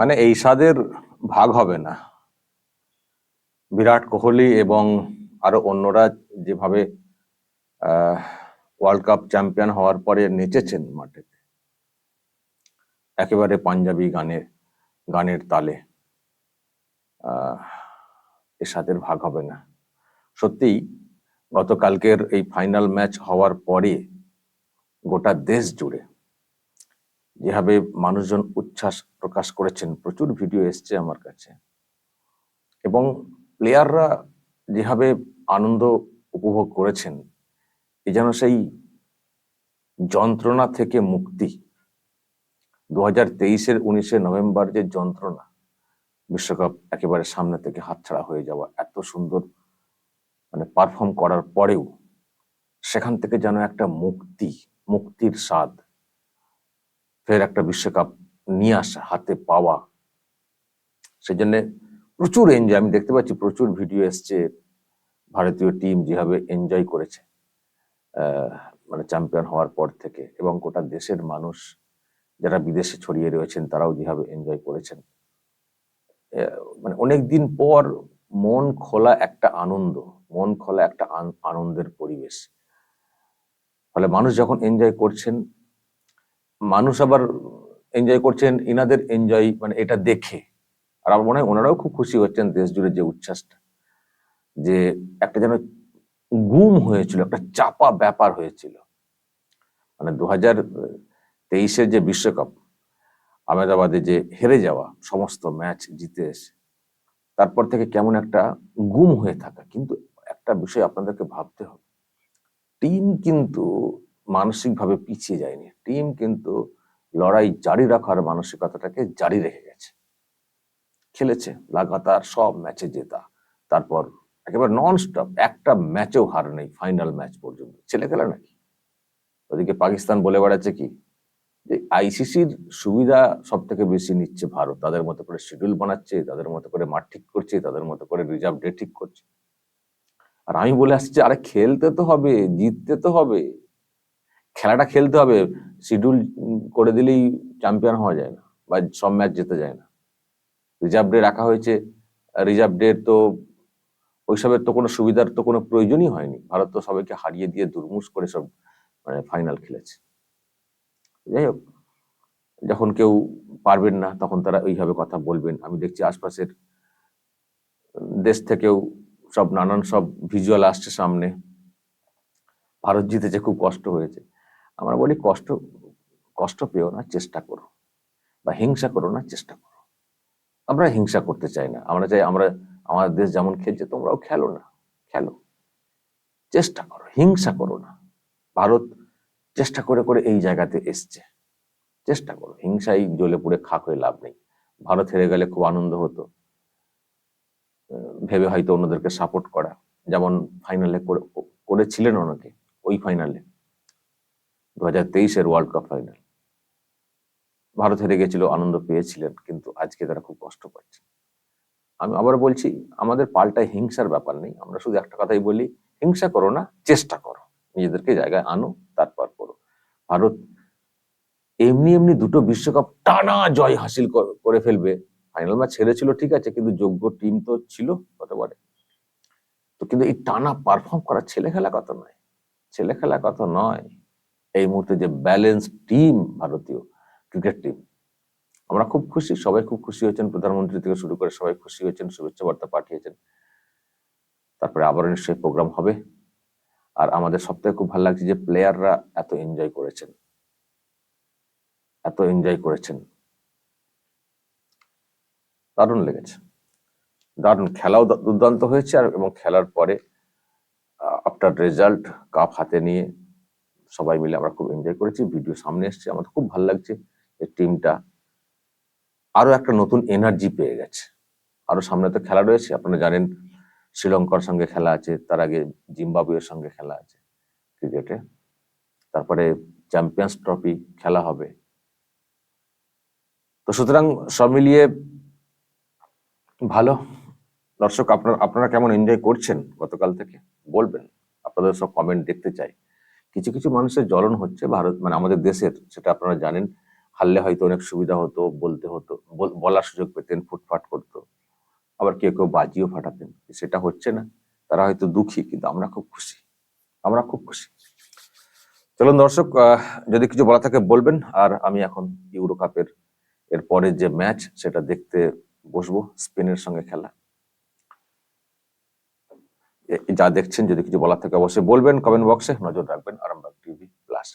মানে এই স্বাদের ভাগ হবে না। বিরাট কোহলি এবং আরও অন্যরা যেভাবে ওয়ার্ল্ড কাপ চ্যাম্পিয়ন হওয়ার পরে নেচেছেন মাঠে, একেবারে পাঞ্জাবি গানের গানের তালে এর স্বাদের ভাগ হবে না। সত্যিই গতকালকের এই ফাইনাল ম্যাচ হওয়ার পরে গোটা দেশ জুড়ে যেভাবে মানুষজন উচ্ছ্বাস প্রকাশ করেছেন। প্রচুর ভিডিও এসছে আমার কাছে। এবং প্লেয়াররা যেভাবে আনন্দ উপভোগ করেছেন, এ যেন সেই যন্ত্রণা থেকে মুক্তি। দু হাজার তেইশের উনিশে নভেম্বর যে যন্ত্রণা, বিশ্বকাপ একেবারে সামনে থেকে হাতছাড়া হয়ে যাওয়া, এত সুন্দর মানে পারফর্ম করার পরেও সেখান থেকে যেন একটা মুক্তি, মুক্তির স্বাদ ফের একটা বিশ্বকাপ নিয়ে আসা, হাতে পাওয়া। সেজন্য প্রচুর এনজয় আমি দেখতে পাচ্ছি প্রচুর ভিডিও এসছে। ভারতীয় টিম যেভাবে এনজয় করেছে মানে চ্যাম্পিয়ন হওয়ার পর থেকে এবং গোটা দেশের মানুষ যারা বিদেশে ছড়িয়ে রয়েছেন, তারাও যেভাবে এনজয় করেছেন। মানে অনেক দিন পর মন খোলা একটা আনন্দ, মন খোলা একটা আনন্দের পরিবেশ। ফলে মানুষ যখন এনজয় করছেন মানুষ আবার এনজয় করছেন, ইনাদের এনজয় মানে এটা দেখে। আর আমার মনে হয় ওনারাও খুব খুশি হচ্ছেন দেশ জুড়ে যে উচ্ছ্বাসটা। যে একটা যেন গুম হয়েছিল, একটা চাপা ব্যাপার হয়েছিল। মানে দু হাজার তেইশের যে বিশ্বকাপ, আহমেদাবাদে যে হেরে যাওয়া, সমস্ত ম্যাচ জিতে এসে, তারপর থেকে কেমন একটা গুম হয়ে থাকা। কিন্তু একটা বিষয় আপনাদেরকে ভাবতে হবে। টিম কিন্তু মানসিকভাবে পিছিয়ে যায়নি। টিম কিন্তু লড়াই জারি রাখার মানসিকতাটাকে জারি রেখে গেছে। খেলেছে, লাগাতার সব ম্যাচে জেতা। তারপর একেবারে নন স্টপ একটা ম্যাচেও হার নেই ফাইনাল ম্যাচ পর্যন্ত। ছেলে খেলা নাকি? ওদিকে পাকিস্তান বলে বেড়াচ্ছে কি? যে আইসিসির সুবিধা সব থেকে বেশি নিচ্ছে ভারত। তাদের মতো করে শিডিউল বানাচ্ছে, তাদের মতো করে মাঠ ঠিক করছে, তাদের মতো করে রিজার্ভ ডে ঠিক করছে। আর আমি বলে আসছি আরে খেলতে তো হবে, জিততে তো হবে। খেলাটা খেলতে হবে শিডিউল করে দিলেই চ্যাম্পিয়ন হওয়া যায় না বা সব ম্যাচ যেতে যায় না। রিজার্ভ ডে রাখা হয়েছে রিজার্ভ ডে তো ওইসবের তো কোনো সুবিধার তো কোনো প্রয়োজনই হয়নি। ভারত তো সবাইকে হারিয়ে দিয়ে দুর্মুষ করে সব মানে ফাইনাল খেলেছে। যাই হোক, যখন কেউ পারবেন না তখন তারা ওইভাবে কথা বলবেন। আমি দেখছি আশপাশের দেশ থেকেও সব নানান সব ভিজুয়াল আসছে সামনে। ভারত জিতেছে, খুব কষ্ট হয়েছে। আমরা বলি কষ্ট কষ্ট পেও না, চেষ্টা করো। বা হিংসা করো না, চেষ্টা করো। আমরা হিংসা করতে চাই না। আমরা চাই আমরা, আমাদের দেশ যেমন খেলছে, তোমরাও খেলো না। খেলো। চেষ্টা করো, হিংসা করো না। ভারত চেষ্টা করে করে এই জায়গাতে এসছে। চেষ্টা করো, হিংসাই জ্বলে পুড়ে খাক হয়ে লাভ নেই। ভারত হেরে গেলে খুব আনন্দ হতো। ভেবে হয়তো অন্যদেরকে সাপোর্ট করা। যেমন ফাইনালে করেছিলেন অনেকে, ওই ফাইনালে দু হাজার তেইশের ওয়ার্ল্ড কাপ ফাইনাল ভারত হেরে গেছিল, আনন্দ পেয়েছিলেন, কিন্তু আজকে তারা খুব কষ্ট পাচ্ছে। আমি আবার বলছি, আমাদের পাল্টায় হিংসার ব্যাপার নেই। আমরা শুধু একটা কথাই বলি, হিংসা করো না, চেষ্টা করো। নিজেদেরকে জায়গায় আনো, তারপর করো। ভারত এমনি এমনি দুটো বিশ্বকাপ টানা জয় হাসিল করে ফেলবে। ফাইনাল ম্যাচ ছেড়েছিল ঠিক আছে, কিন্তু যোগ্য টিম তো ছিল গতবারে তো কিন্তু এই টানা পারফর্ম করা ছেলে খেলা কথা নয়। ছেলে খেলা কথা নয়। এই মুহূর্তে যে ব্যালেন্স টিম ভারতীয় ক্রিকেট টিম আমরা খুব খুশি, সবাই খুব খুশি হয়েছেন। প্রধানমন্ত্রী থেকে শুরু করে সবাই খুশি হয়েছেন শুভেচ্ছা বার্তা পাঠিয়েছেন। তারপরে আবারও নিশ্চয়ই প্রোগ্রাম হবে। আর আমাদের সবথেকে খুব ভালো লাগছে যে প্লেয়াররা এত এনজয় করেছেন। এত এনজয় করেছেন। দারুণ লেগেছে। দারুণ খেলাও দুর্দান্ত হয়েছে আর এবং খেলার পরে আফটার রেজাল্ট কাপ হাতে নিয়ে সবাই মিলে আমরা খুব এনজয় করেছি। ভিডিও সামনে এসছে আমাদের খুব ভালো লাগছে। এই টিমটা আরও একটা নতুন এনার্জি পেয়ে গেছে। আরও সামনে তো খেলা রয়েছে, আপনারা জানেন শ্রীলঙ্কার সঙ্গে খেলা আছে, তার আগে জিম্বাবুয়ের সঙ্গে খেলা আছে ক্রিকেটে তারপরে চ্যাম্পিয়ন্স ট্রফি খেলা হবে। তো সুতরাং সব মিলিয়ে ভালো। দর্শক, আপনার, আপনারা কেমন এনজয় করছেন গতকাল থেকে? বলবেন, আপনাদের সব কমেন্ট দেখতে চাই। কিছু কিছু মানুষের জ্বলন হচ্ছে ভারত মানে আমাদের দেশের, সেটা আপনারা জানেন। হারলে হয়তো অনেক সুবিধা হতো, বলতে হতো, বল- বলার সুযোগ পেতেন, ফুটফাট করতো। আবার কেউ কেউ বাজিও ফাটাতেন, সেটা হচ্ছে না। তারা হয়তো দুঃখী, কিন্তু আমরা খুব খুশি। আমরা খুব খুশি। চলুন দর্শক যদি কিছু বলা থাকে বলবেন, আর আমি এখন ইউরো কাপের এর পরের যে ম্যাচ, সেটা দেখতে বসবো, স্পেনের সঙ্গে খেলা। যা দেখছেন যদি কিছু বলার থাকে অবশ্যই বলবেন কমেন্ট বক্সে নজর রাখবেন আরামবাগ টিভি প্লাস